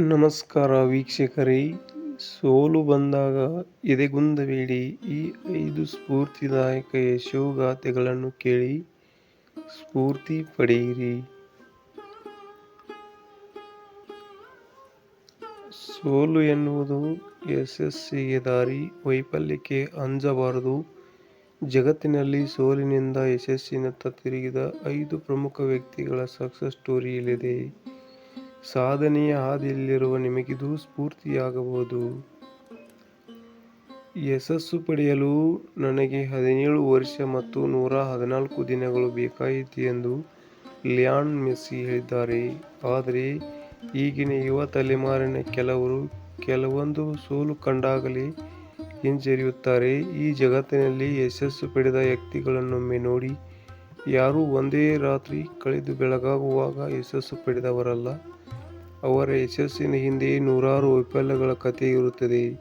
ನಮಸ್ಕಾರ ವೀಕ್ಷಕರೇ. ಸೋಲು ಬಂದಾಗ ಎದೆಗುಂದಬೇಡಿ ಈ ಐದು ಸ್ಫೂರ್ತಿದಾಯಕ ಯಶೋಗಾಥೆಗಳನ್ನು ಕೇಳಿ ಸ್ಫೂರ್ತಿ ಪಡೆಯಿರಿ. ಸೋಲು ಎನ್ನುವುದು ಯಶಸ್ಸಿಗೆ ದಾರಿ, ವೈಫಲ್ಯಕ್ಕೆ ಅಂಜಬಾರದು. ಜಗತ್ತಿನಲ್ಲಿ ಸೋಲಿನಿಂದ ಯಶಸ್ಸಿನತ್ತ ತಿರುಗಿದ ಐದು ಪ್ರಮುಖ ವ್ಯಕ್ತಿಗಳ ಸಕ್ಸಸ್ ಸ್ಟೋರಿ ಇಲ್ಲಿದೆ. ಸಾಧನೆಯ ಹಾದಿಯಲ್ಲಿರುವ ನಿಮಗಿದು ಸ್ಫೂರ್ತಿಯಾಗಬಹುದು. ಯಶಸ್ಸು ಪಡೆಯಲು ನನಗೆ ಹದಿನೇಳು ವರ್ಷ ಮತ್ತು ನೂರ ಹದಿನಾಲ್ಕು ದಿನಗಳು ಬೇಕಾಯಿತು ಎಂದು ಲಿಯಾನ್ ಮೆಸ್ಸಿ ಹೇಳಿದ್ದಾರೆ. ಆದರೆ ಈಗಿನ ಯುವ ತಲೆಮಾರಿನ ಕೆಲವರು ಕೆಲವೊಂದು ಸೋಲು ಕಂಡಾಗಲೇ ಹಿಂಜರಿಯುತ್ತಾರೆ. ಈ ಜಗತ್ತಿನಲ್ಲಿ ಯಶಸ್ಸು ಪಡೆದ ವ್ಯಕ್ತಿಗಳನ್ನೊಮ್ಮೆ ನೋಡಿ, ಯಾರೂ ಒಂದೇ ರಾತ್ರಿ ಕಳೆದು ಬೆಳಗಾಗುವಾಗ ಯಶಸ್ಸು ಪಡೆದವರಲ್ಲ. ಅವರ ಯಶಸ್ಸಿನ ಹಿಂದೆ ನೂರಾರು ವೈಫಲ್ಯಗಳ ಕಥೆ ಇರುತ್ತದೆ.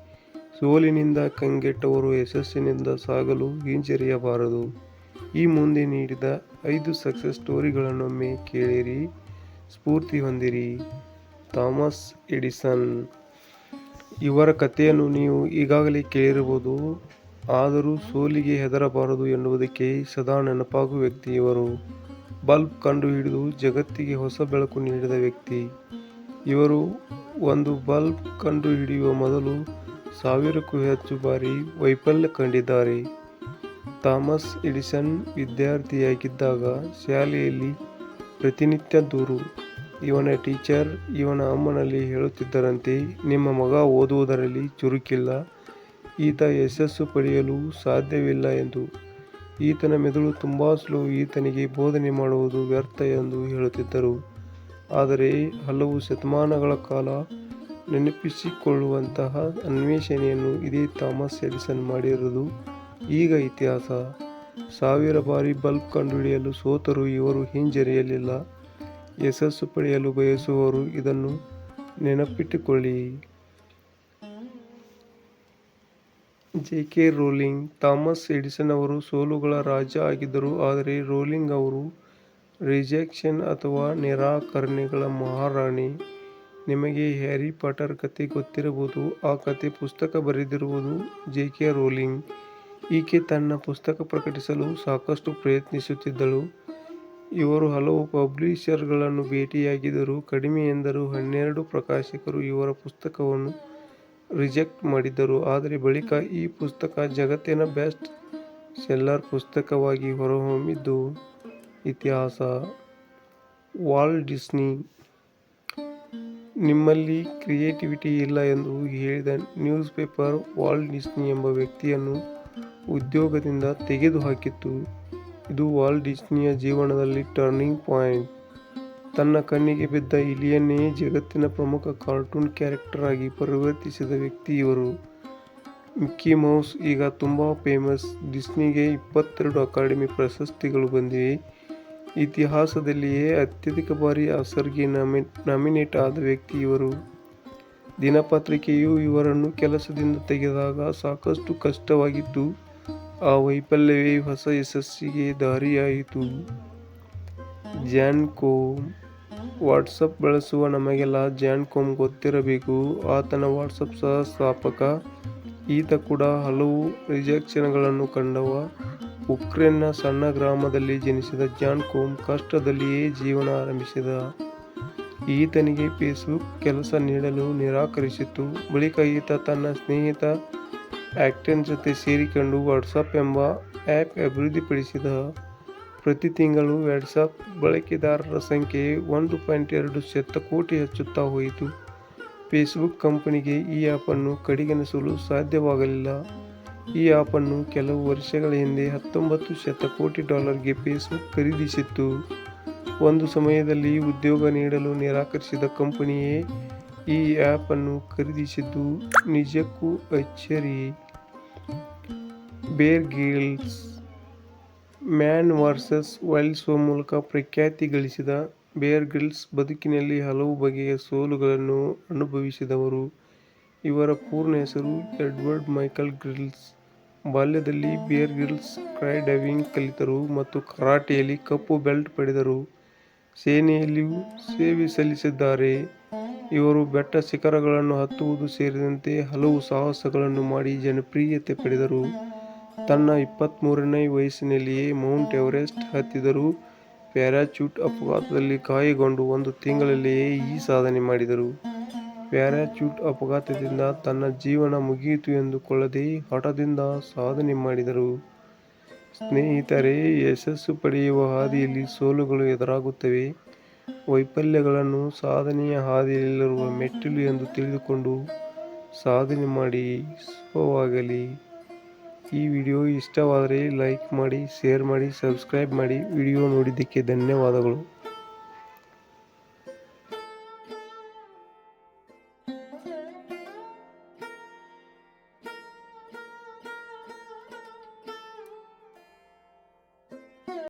ಸೋಲಿನಿಂದ ಕಂಗೆಟ್ಟವರು ಯಶಸ್ಸಿನಿಂದ ಸಾಗಲು ಹಿಂಜರಿಯಬಾರದು. ಈ ಮುಂದೆ ನೀಡಿದ ಐದು ಸಕ್ಸಸ್ ಸ್ಟೋರಿಗಳನ್ನೊಮ್ಮೆ ಕೇಳಿರಿ, ಸ್ಫೂರ್ತಿ ಹೊಂದಿರಿ. Thomas Edison. ಇವರ ಕಥೆಯನ್ನು ನೀವು ಈಗಾಗಲೇ ಕೇಳಿರಬಹುದು. ಆದರೂ ಸೋಲಿಗೆ ಹೆದರಬಾರದು ಎನ್ನುವುದಕ್ಕೆ ಸದಾ ನೆನಪಾಗುವ ವ್ಯಕ್ತಿ ಇವರು. ಬಲ್ಬ್ ಕಂಡುಹಿಡಿದು ಜಗತ್ತಿಗೆ ಹೊಸ ಬೆಳಕು ನೀಡಿದ ವ್ಯಕ್ತಿ. ಇವರು ಒಂದು ಬಲ್ಬ್ ಕಂಡುಹಿಡಿಯುವ ಮೊದಲು ಸಾವಿರಕ್ಕೂ ಹೆಚ್ಚು ಬಾರಿ ವೈಫಲ್ಯ ಕಂಡಿದ್ದಾರೆ. ಥಾಮಸ್ ಎಡಿಸನ್ ವಿದ್ಯಾರ್ಥಿಯಾಗಿದ್ದಾಗ ಶಾಲೆಯಲ್ಲಿ ಪ್ರತಿನಿತ್ಯ ದೂರು. ಇವನ ಟೀಚರ್ ಇವನ ಅಮ್ಮನಲ್ಲಿ ಹೇಳುತ್ತಿದ್ದರಂತೆ, ನಿಮ್ಮ ಮಗ ಓದುವುದರಲ್ಲಿ ಚುರುಕಿಲ್ಲ. ಈತ ಯಶಸ್ಸು ಪಡೆಯಲು ಸಾಧ್ಯವಿಲ್ಲ ಎಂದು. ಈತನ ಮೆದುಳು ತುಂಬ ಸ್ಲೋ, ಈತನಿಗೆ ಬೋಧನೆ ಮಾಡುವುದು ವ್ಯರ್ಥ ಎಂದು ಹೇಳುತ್ತಿದ್ದರು. ಆದರೆ ಹಲವು ಶತಮಾನಗಳ ಕಾಲ ನೆನಪಿಸಿಕೊಳ್ಳುವಂತಹ ಅನ್ವೇಷಣೆಯನ್ನು ಇದೇ ಥಾಮಸ್ ಎಡಿಸನ್ ಮಾಡಿರುವುದು ಈಗ ಇತಿಹಾಸ. ಸಾವಿರ ಬಾರಿ ಬಲ್ಬ್ ಕಂಡುಹಿಡಿಯಲು ಸೋತರು ಇವರು ಹಿಂಜರಿಯಲಿಲ್ಲ. ಯಶಸ್ಸು ಪಡೆಯಲು ಬಯಸುವವರು ಇದನ್ನು ನೆನಪಿಟ್ಟುಕೊಳ್ಳಿ. J K Rowling, Thomas Edison ಅವರು ಸೋಲುಗಳ ರಾಜ ಆಗಿದ್ದರು, ಆದರೆ ರೋಲಿಂಗ್ ಅವರು ರಿಜೆಕ್ಷನ್ ಅಥವಾ ನಿರಾಕರಣೆಗಳ ಮಹಾರಾಣಿ. ನಿಮಗೆ ಹ್ಯಾರಿ ಪಾಟರ್ ಕತೆ ಗೊತ್ತಿರಬಹುದು, ಆ ಕತೆ ಪುಸ್ತಕ ಬರೆದಿರುವುದು ಜೆ ಕೆ ರೋಲಿಂಗ್. ಈಕೆ ತನ್ನ ಪುಸ್ತಕ ಪ್ರಕಟಿಸಲು ಸಾಕಷ್ಟು ಪ್ರಯತ್ನಿಸುತ್ತಿದ್ದಳು. ಇವರು ಹಲವು ಪಬ್ಲಿಷರ್ಗಳನ್ನು ಭೇಟಿಯಾಗಿದ್ದರು ಕಡಿಮೆ ಎಂದರೂ. ಹನ್ನೆರಡು ಪ್ರಕಾಶಕರು ಇವರ ಪುಸ್ತಕವನ್ನು ರಿಜೆಕ್ಟ್ ಮಾಡಿದ್ದರು. ಆದರೆ ಬಳಿಕ ಈ ಪುಸ್ತಕ ಜಗತ್ತಿನ ಬೆಸ್ಟ್ ಸೆಲ್ಲರ್ ಪುಸ್ತಕವಾಗಿ ಹೊರಹೊಮ್ಮಿದ್ದು ಇತಿಹಾಸ ವಾಲ್ಟ್ ಡಿಸ್ನಿ ನಿಮ್ಮಲ್ಲಿ ಕ್ರಿಯೇಟಿವಿಟಿ ಇಲ್ಲ ಎಂದು ಹೇಳಿದ ನ್ಯೂಸ್ ಪೇಪರ್ ವಾಲ್ಟ್ ಡಿಸ್ನಿ ಎಂಬ ವ್ಯಕ್ತಿಯನ್ನು ಉದ್ಯೋಗದಿಂದ ತೆಗೆದುಹಾಕಿತ್ತು. ಇದು ವಾಲ್ಟ್ ಡಿಸ್ನಿಯ ಜೀವನದಲ್ಲಿ ಟರ್ನಿಂಗ್ ಪಾಯಿಂಟ್ ತನ್ನ ಕಣ್ಣಿಗೆ ಬಿದ್ದ ಇಲಿಯನ್ನೇ ಜಗತ್ತಿನ ಪ್ರಮುಖ ಕಾರ್ಟೂನ್ ಕ್ಯಾರೆಕ್ಟರ್ ಆಗಿ ಪರಿವರ್ತಿಸಿದ ವ್ಯಕ್ತಿ ಇವರು. ಮಿಕ್ಕಿ ಮೌಸ್ ಈಗ ತುಂಬ ಫೇಮಸ್ ಡಿಸ್ನಿಗೆ ಇಪ್ಪತ್ತೆರಡು ಅಕಾಡೆಮಿ ಪ್ರಶಸ್ತಿಗಳು ಬಂದಿವೆ. ಇತಿಹಾಸದಲ್ಲಿಯೇ ಅತ್ಯಧಿಕ ಬಾರಿ ಆಸ್ಕರ್ಗೆ ನಾಮಿ ನಾಮಿನೇಟ್ ಆದ ವ್ಯಕ್ತಿ ಇವರು. ದಿನಪತ್ರಿಕೆಯು ಇವರನ್ನು ಕೆಲಸದಿಂದ ತೆಗೆದಾಗ ಸಾಕಷ್ಟು ಕಷ್ಟವಾಗಿತ್ತು ಆ ವೈಫಲ್ಯವೇ ಹೊಸ ಯಶಸ್ಸಿಗೆ ದಾರಿಯಾಯಿತು. ಜಾನ್ ಕೋಮ್ ವಾಟ್ಸಪ್ ಬಳಸುವ ನಮಗೆಲ್ಲ ಜಾನ್ ಕೋಮ್ ಗೊತ್ತಿರಬೇಕು. ಆತನ ವಾಟ್ಸಪ್ ಸಹ ಸ್ಥಾಪಕ. ಈತ ಕೂಡ ಹಲವು ರಿಜೆಕ್ಷನ್ಗಳನ್ನು ಕಂಡವ. ಉಕ್ರೇನ್ನ ಸಣ್ಣ ಗ್ರಾಮದಲ್ಲಿ ಜನಿಸಿದ ಜಾನ್ ಕೋಮ್ ಕಷ್ಟದಲ್ಲಿಯೇ ಜೀವನ ಆರಂಭಿಸಿದ. ಈತನಿಗೆ ಫೇಸ್ಬುಕ್ ಕೆಲಸ ನೀಡಲು ನಿರಾಕರಿಸಿತು ಬಳಿಕ ಈತ ತನ್ನ ಸ್ನೇಹಿತ ಆಕ್ಟನ್ ಜೊತೆ ಸೇರಿಕೊಂಡು ವಾಟ್ಸಪ್ ಎಂಬ ಆ್ಯಪ್ ಅಭಿವೃದ್ಧಿಪಡಿಸಿದ. ಪ್ರತಿ ತಿಂಗಳು ವಾಟ್ಸಪ್ ಬಳಕೆದಾರರ ಸಂಖ್ಯೆ ಒಂದು ಪಾಯಿಂಟ್ ಎರಡು ಶತಕೋಟಿ ಹೆಚ್ಚುತ್ತಾ ಹೋಯಿತು. ಫೇಸ್ಬುಕ್ ಕಂಪನಿಗೆ ಈ ಆ್ಯಪನ್ನು ಕಡೆಗಣಿಸಲು ಸಾಧ್ಯವಾಗಲಿಲ್ಲ. ಈ ಆ್ಯಪನ್ನು ಕೆಲವು ವರ್ಷಗಳ ಹಿಂದೆ ಹತ್ತೊಂಬತ್ತು ಶತಕೋಟಿ ಡಾಲರ್ಗೆ ಫೇಸ್ಬುಕ್ ಖರೀದಿಸಿತ್ತು. ಒಂದು ಸಮಯದಲ್ಲಿ ಉದ್ಯೋಗ ನೀಡಲು ನಿರಾಕರಿಸಿದ ಕಂಪನಿಯೇ ಈ ಆ್ಯಪನ್ನು ಖರೀದಿಸಿದ್ದು ನಿಜಕ್ಕೂ ಅಚ್ಚರಿ. Bear Grylls, man versus wild ಮೂಲಕ ಪ್ರಖ್ಯಾತಿ ಗಳಿಸಿದ ಬೇರ್ ಗಿಲ್ಸ್ ಬದುಕಿನಲ್ಲಿ ಹಲವು ಬಗೆಯ ಸೋಲುಗಳನ್ನು ಅನುಭವಿಸಿದವರು. ಇವರ ಪೂರ್ಣ ಹೆಸರು ಎಡ್ವರ್ಡ್ ಮೈಕಲ್ ಗ್ರಿಲ್ಸ್ ಬಾಲ್ಯದಲ್ಲಿ ಬಿಯರ್ ಗಿಲ್ಸ್ ಸ್ಕೈ ಡೈವಿಂಗ್ ಕಲಿತರು ಮತ್ತು ಕರಾಟೆಯಲ್ಲಿ ಕಪ್ಪು ಬೆಲ್ಟ್ ಪಡೆದರು ಸೇನೆಯಲ್ಲಿಯೂ ಸೇವೆ ಸಲ್ಲಿಸಿದ್ದಾರೆ ಇವರು ಬೆಟ್ಟ ಶಿಖರಗಳನ್ನು ಹತ್ತುವುದು ಸೇರಿದಂತೆ ಹಲವು ಸಾಹಸಗಳನ್ನು ಮಾಡಿ ಜನಪ್ರಿಯತೆ ಪಡೆದರು. ತನ್ನ ಇಪ್ಪತ್ತ್ಮೂರನೇ ವಯಸ್ಸಿನಲ್ಲಿಯೇ ಮೌಂಟ್ ಎವರೆಸ್ಟ್ ಹತ್ತಿದರು. ಪ್ಯಾರಾಚ್ಯೂಟ್ ಅಪಘಾತದಲ್ಲಿ ಗಾಯಗೊಂಡು ಒಂದು ತಿಂಗಳಲ್ಲಿಯೇ ಈ ಸಾಧನೆ ಮಾಡಿದರು. ಪ್ಯಾರಾಚೂಟ್ ಅಪಘಾತದಿಂದ ತನ್ನ ಜೀವನ ಮುಗಿಯಿತು ಎಂದುಕೊಳ್ಳದೆ ಹಠದಿಂದ ಸಾಧನೆ ಮಾಡಿದರು. ಸ್ನೇಹಿತರೇ ಯಶಸ್ಸು ಪಡೆಯುವ ಹಾದಿಯಲ್ಲಿ ಸೋಲುಗಳು ಎದುರಾಗುತ್ತವೆ. ವೈಫಲ್ಯಗಳನ್ನು ಸಾಧನೆಯ ಹಾದಿಯಲ್ಲಿರುವ ಮೆಟ್ಟಿಲು ಎಂದು ತಿಳಿದುಕೊಂಡು ಸಾಧನೆ ಮಾಡಿ ಶುಭವಾಗಲಿ. ಈ ವಿಡಿಯೋ ಇಷ್ಟವಾದರೆ ಲೈಕ್ ಮಾಡಿ, ಶೇರ್ ಮಾಡಿ, ಸಬ್ಸ್ಕ್ರೈಬ್ ಮಾಡಿ. ವಿಡಿಯೋ ನೋಡಿದ್ದಕ್ಕೆ ಧನ್ಯವಾದಗಳು.